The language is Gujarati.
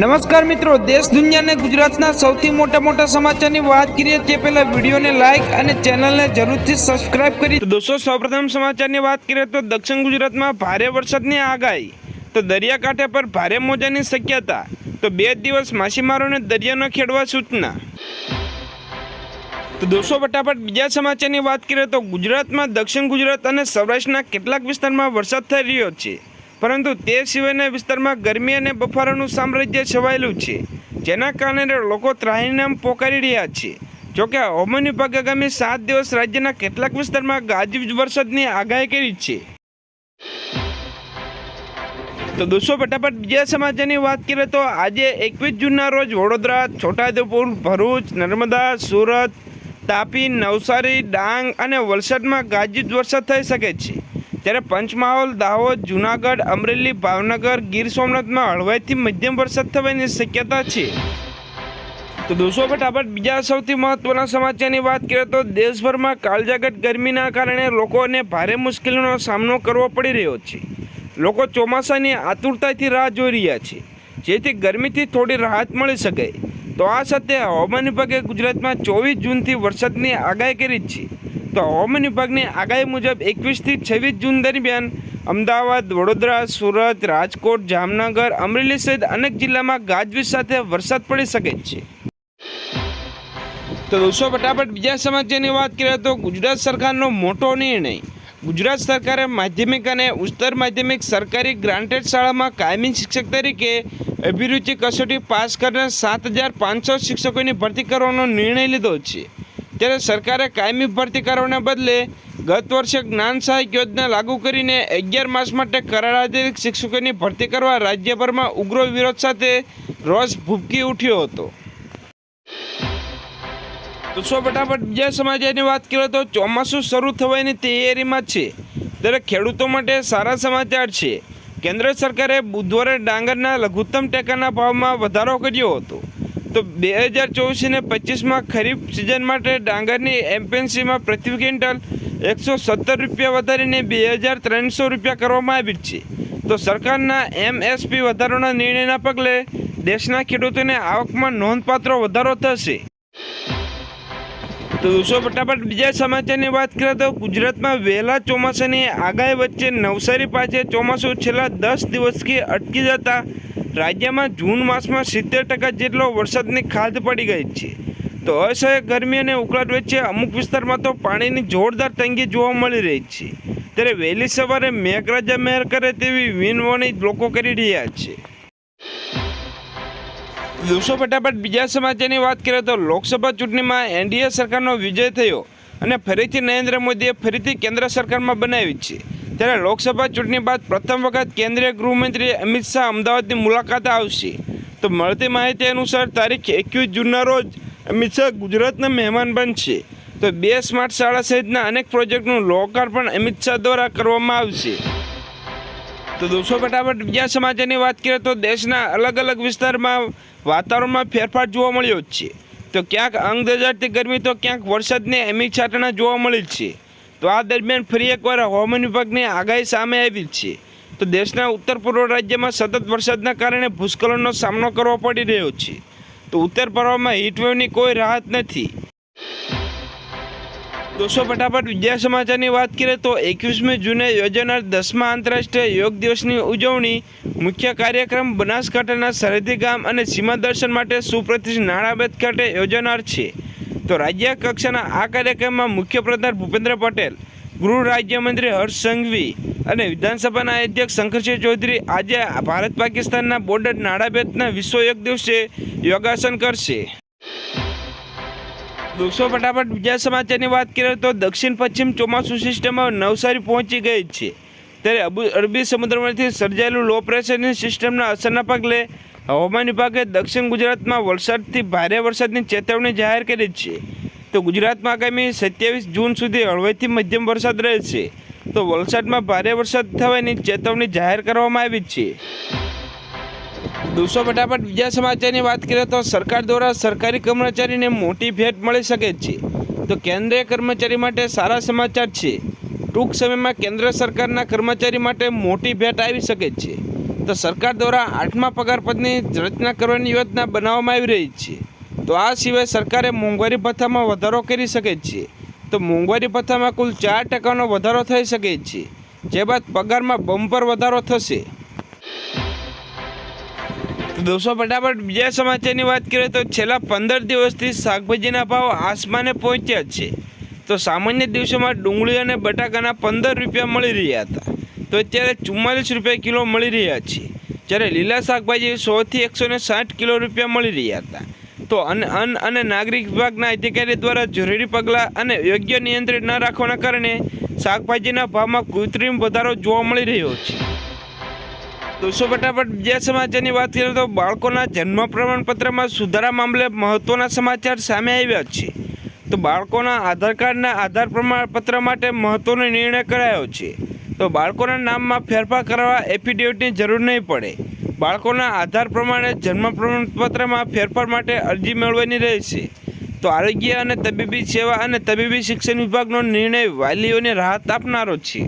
નમસ્કાર મિત્રો, દેશ દુનિયાને ગુજરાતના સૌથી મોટા મોટા સમાચારની વાત કરીએ તે પહેલા વિડીયોને લાઇક અને ચેનલને જરૂરથી સબસ્ક્રાઇબ કરી. દોસ્તો, સૌપ્રથમ સમાચારની વાત કરીએ તો દક્ષિણ ગુજરાતમાં ભારે વરસાદની આગાહી. તો દરિયાકાંઠે પર ભારે મોજાની શક્યતા. તો બે દિવસ માછીમારોને દરિયો ન ખેડવા સૂચના. તો દોસ્તો, ફટાફટ બીજા સમાચારની વાત કરીએ તો ગુજરાતમાં દક્ષિણ ગુજરાત અને સૌરાષ્ટ્રના કેટલાક વિસ્તારમાં વરસાદ થઈ રહ્યો છે. પરંતુ તે સિવાયના વિસ્તારમાં ગરમી અને બફારાનું સામ્રાજ્ય છવાયેલું છે, જેના કારણે લોકો ત્રાહીનામ પોકારી રહ્યા છે. જોકે હવામાન વિભાગે આગામી સાત દિવસ રાજ્યના કેટલાક વિસ્તારમાં ગાજવીજ વરસાદની આગાહી કરી છે. તો દોસ્તો, ફટાફટ બીજા સમાચારની વાત કરીએ તો આજે એકવીસ જૂનના રોજ વડોદરા, છોટાઉદેપુર, ભરૂચ, નર્મદા, સુરત, તાપી, નવસારી, ડાંગ અને વલસાડમાં ગાજવીજ વરસાદ થઈ શકે છે. ત્યારે પંચમહાલ, દાહોદ, જૂનાગઢ, અમરેલી, ભાવનગર, ગીર સોમનાથમાં હળવાઈથી મધ્યમ વરસાદ થવાની શક્યતા છે. તો દોસ્તો, ફટાફટ બીજા સૌથી મહત્વના સમાચારની વાત કરીએ તો દેશભરમાં કાળજાગટ ગરમીના કારણે લોકોને ભારે મુશ્કેલીનો સામનો કરવો પડી રહ્યો છે. લોકો ચોમાસાની આતુરતાથી રાહ જોઈ રહ્યા છે. જેથી ગરમીથી થોડી રાહત મળી શકે. તો આ સાથે હવામાન વિભાગે ગુજરાતમાં ચોવીસ જૂનથી વરસાદની આગાહી કરી છે. તો હવામાન વિભાગની આગાહી મુજબ એકવીસથી છવ્વીસ જૂન દરમિયાન અમદાવાદ, વડોદરા, સુરત, રાજકોટ, જામનગર, અમરેલી સહિત અનેક જિલ્લામાં ગાજવીજ સાથે વરસાદ પડી શકે છે. તો દોસ્તો, ફટાફટ બીજા સમાચારની વાત કરીએ તો ગુજરાત સરકારનો મોટો નિર્ણય. ગુજરાત સરકારે માધ્યમિક અને ઉચ્ચતર માધ્યમિક સરકારી ગ્રાન્ટેડ શાળામાં કાયમી શિક્ષક તરીકે અભિરુચિ કસોટી પાસ કરીને સાત હજાર પાંચસો શિક્ષકોની ભરતી કરવાનો નિર્ણય લીધો છે. ત્યારે સરકારે કાયમી ભરતી કરવાના બદલે ગત વર્ષે જ્ઞાન સહાયક યોજના લાગુ કરીને અગિયાર માસ માટે કરાર આધારિત શિક્ષકોની ભરતી કરવા રાજ્યભરમાં ઉગ્ર વિરોધ સાથે રોષ ભૂપકી ઉઠ્યો હતો. તો સો ફટાફટ બીજા સમાચારની વાત કરીએ તો ચોમાસું શરૂ થવાની તૈયારીમાં છે. ત્યારે ખેડૂતો માટે સારા સમાચાર છે. કેન્દ્ર સરકારે બુધવારે ડાંગરના લઘુત્તમ ટેકાના ભાવમાં વધારો કર્યો હતો. તો બે હજાર ચોવીસ અને પચીસમાં ખરીફ સિઝન માટે ડાંગરની એમપીએનસીમાં પ્રતિ ક્વિન્ટલ એકસો સત્તર રૂપિયા વધારીને બે હજાર ત્રણસો રૂપિયા કરવામાં આવી છે. તો સરકારના એમએસપી વધારાના નિર્ણયના પગલે દેશના ખેડૂતોને આવકમાં નોંધપાત્ર વધારો થશે. તો દોસ્તો ફટાફટ બીજા સમાચારની વાત કરીએ તો ગુજરાતમાં વહેલા ચોમાસાની આગાહી વચ્ચે નવસારી પાસે ચોમાસું છેલ્લા દસ દિવસથી અટકી જતા રાજ્યમાં જૂન માસમાં સિત્તેર ટકા જેટલો વરસાદની ખાધ પડી ગઈ છે. તો અસહ્ય ગરમી અને ઉકળાટ વચ્ચે અમુક વિસ્તારમાં તો પાણીની જોરદાર તંગી જોવા મળી રહી છે. ત્યારે વહેલી સવારે મેઘરાજા મહેર કરે તેવી વિનવણી લોકો કરી રહ્યા છે. દોસ્તો, ફટાફટ બીજા સમાચારની વાત કરીએ તો લોકસભા ચૂંટણીમાં એનડીએ સરકારનો વિજય થયો અને ફરીથી નરેન્દ્ર મોદીએ ફરીથી કેન્દ્ર સરકારમાં બનાવી છે. ત્યારે લોકસભા ચૂંટણી બાદ પ્રથમ વખત કેન્દ્રીય ગૃહમંત્રી અમિત શાહ અમદાવાદની મુલાકાતે આવશે. તો મળતી માહિતી અનુસાર તારીખ એકવીસ જૂનના રોજ અમિત શાહ ગુજરાતના મહેમાન બનશે. તો બે સ્માર્ટ શાળા સહિતના અનેક પ્રોજેક્ટનું લોકાર્પણ અમિત શાહ દ્વારા કરવામાં આવશે. તો દોસ્તો, ફટાફટ બીજા સમાચારની વાત કરીએ તો દેશના અલગ અલગ વિસ્તારમાં વાતાવરણમાં ફેરફાર જોવા મળ્યો જ છે. તો ક્યાંક અંગ દજાડતી ગરમી, તો ક્યાંક વરસાદની એમી છાંટણા જોવા મળી છે. તો આ દરમિયાન ફરી એકવાર હવામાન વિભાગની આગાહી સામે આવી છે. તો દેશના ઉત્તર પૂર્વ રાજ્યમાં સતત વરસાદના કારણે ભૂસ્ખલનનો સામનો કરવો પડી રહ્યો છે. તો ઉત્તર પૂર્વમાં હીટવેવની કોઈ રાહત નથી. દોસ્તો ફટાફટ વિદ્યા સમાચારની વાત કરીએ તો એકવીસમી જૂને યોજાનાર દસમા આંતરરાષ્ટ્રીય યોગ દિવસની ઉજવણી મુખ્ય કાર્યક્રમ બનાસકાંઠાના સરહદી ગામ અને સીમા દર્શન માટે સુપ્રતિષ્ઠ નાણાબેદ ખાતે યોજાનાર છે. તો રાજ્ય કક્ષાના આ કાર્યક્રમમાં મુખ્યપ્રધાન ભૂપેન્દ્ર પટેલ, ગૃહ રાજ્યમંત્રી હર્ષ સંઘવી અને વિધાનસભાના અધ્યક્ષ શંકરસિંહ ચૌધરી આજે ભારત પાકિસ્તાનના બોર્ડર નાણાબેદના વિશ્વ યોગ દિવસે યોગાસન કરશે. દોસ્તો ફટાફટ બીજા સમાચારની વાત કરીએ તો દક્ષિણ પશ્ચિમ ચોમાસું સિસ્ટમમાં નવસારી પહોંચી ગઈ છે. ત્યારે અબુ અરબી સમુદ્રમાંથી સર્જાયેલું લો પ્રેશરની સિસ્ટમના અસરના પગલે હવામાન વિભાગે દક્ષિણ ગુજરાતમાં વરસાદથી ભારે વરસાદની ચેતવણી જાહેર કરી છે. તો ગુજરાતમાં આગામી સત્યાવીસ જૂન સુધી હળવેથી મધ્યમ વરસાદ રહેશે. તો વલસાડમાં ભારે વરસાદ થવાની ચેતવણી જાહેર કરવામાં આવી છે. દોસ્તો, ફટાફટ બીજા સમાચારની વાત કરીએ તો સરકાર દ્વારા સરકારી કર્મચારીને મોટી ભેટ મળી શકે છે. તો કેન્દ્રીય કર્મચારી માટે સારા સમાચાર છે. ટૂંક સમયમાં કેન્દ્ર સરકારના કર્મચારી માટે મોટી ભેટ આવી શકે છે. તો સરકાર દ્વારા આઠમા પગારપદની રચના કરવાની યોજના બનાવવામાં આવી રહી છે. તો આ સિવાય સરકારે મોંઘવારી ભથ્થામાં વધારો કરી શકે છે. તો મોંઘવારી ભથ્થામાં કુલ ચાર ટકાનો વધારો થઈ શકે છે. જે બાદ પગારમાં બમ્પર વધારો થશે. દોસ્તો, ફટાફટ બીજા સમાચારની વાત કરીએ તો છેલ્લા પંદર દિવસથી શાકભાજીના ભાવ આસમાને પહોંચ્યા છે. તો સામાન્ય દિવસોમાં ડુંગળી અને બટાકાના પંદર રૂપિયા મળી રહ્યા હતા. તો અત્યારે ચુમ્માલીસ રૂપિયા કિલો મળી રહ્યા છે. જ્યારે લીલા શાકભાજી સોથી એકસો ને સાઠ કિલો રૂપિયા મળી રહ્યા હતા. તો અન અન્ન અને નાગરિક વિભાગના અધિકારી દ્વારા જરૂરી પગલાં અને યોગ્ય નિયંત્રણ ન રાખવાના કારણે શાકભાજીના ભાવમાં કૃત્રિમ વધારો જોવા મળી રહ્યો છે. દોસ્તો ફટાફટ બીજા સમાચારની વાત કરીએ તો બાળકોના જન્મ પ્રમાણપત્રમાં સુધારા મામલે મહત્ત્વના સમાચાર સામે આવ્યા છે. તો બાળકોના આધાર કાર્ડના આધાર પ્રમાણપત્ર માટે મહત્ત્વનો નિર્ણય કરાયો છે. તો બાળકોના નામમાં ફેરફાર કરવા એફિડેવિટની જરૂર નહીં પડે. બાળકોના આધાર પ્રમાણે જન્મ પ્રમાણપત્રમાં ફેરફાર માટે અરજી મેળવવાની રહેશે. તો આરોગ્ય અને તબીબી સેવા અને તબીબી શિક્ષણ વિભાગનો નિર્ણય વાલીઓને રાહત આપનારો છે.